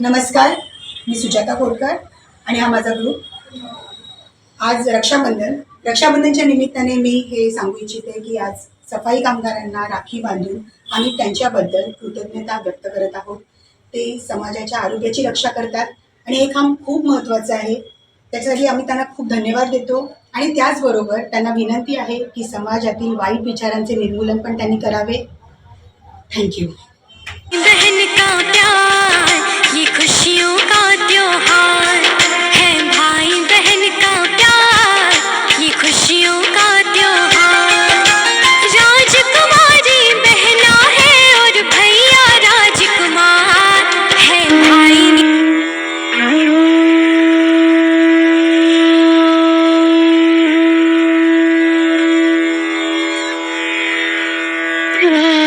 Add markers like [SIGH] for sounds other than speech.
नमस्कार मी सुजाता कोरकर आणि हा माझा ग्रुप आज रक्षाबंधन. रक्षाबंधनच्या निमित्ताने मी हे सांगू इच्छिते की आज सफाई कामगारांना राखी बांधून आम्ही त्यांच्याबद्दल कृतज्ञता व्यक्त करत आहोत. ते समाजाच्या आरोग्याची रक्षा करतात आणि हे काम खूप महत्त्वाचं आहे. त्याच्यासाठी आम्ही त्यांना खूप धन्यवाद देतो आणि त्याचबरोबर त्यांना विनंती आहे की समाजातील वाईट विचारांचे निर्मूलन पण त्यांनी करावे. थँक्यू बहन का Ah! [LAUGHS]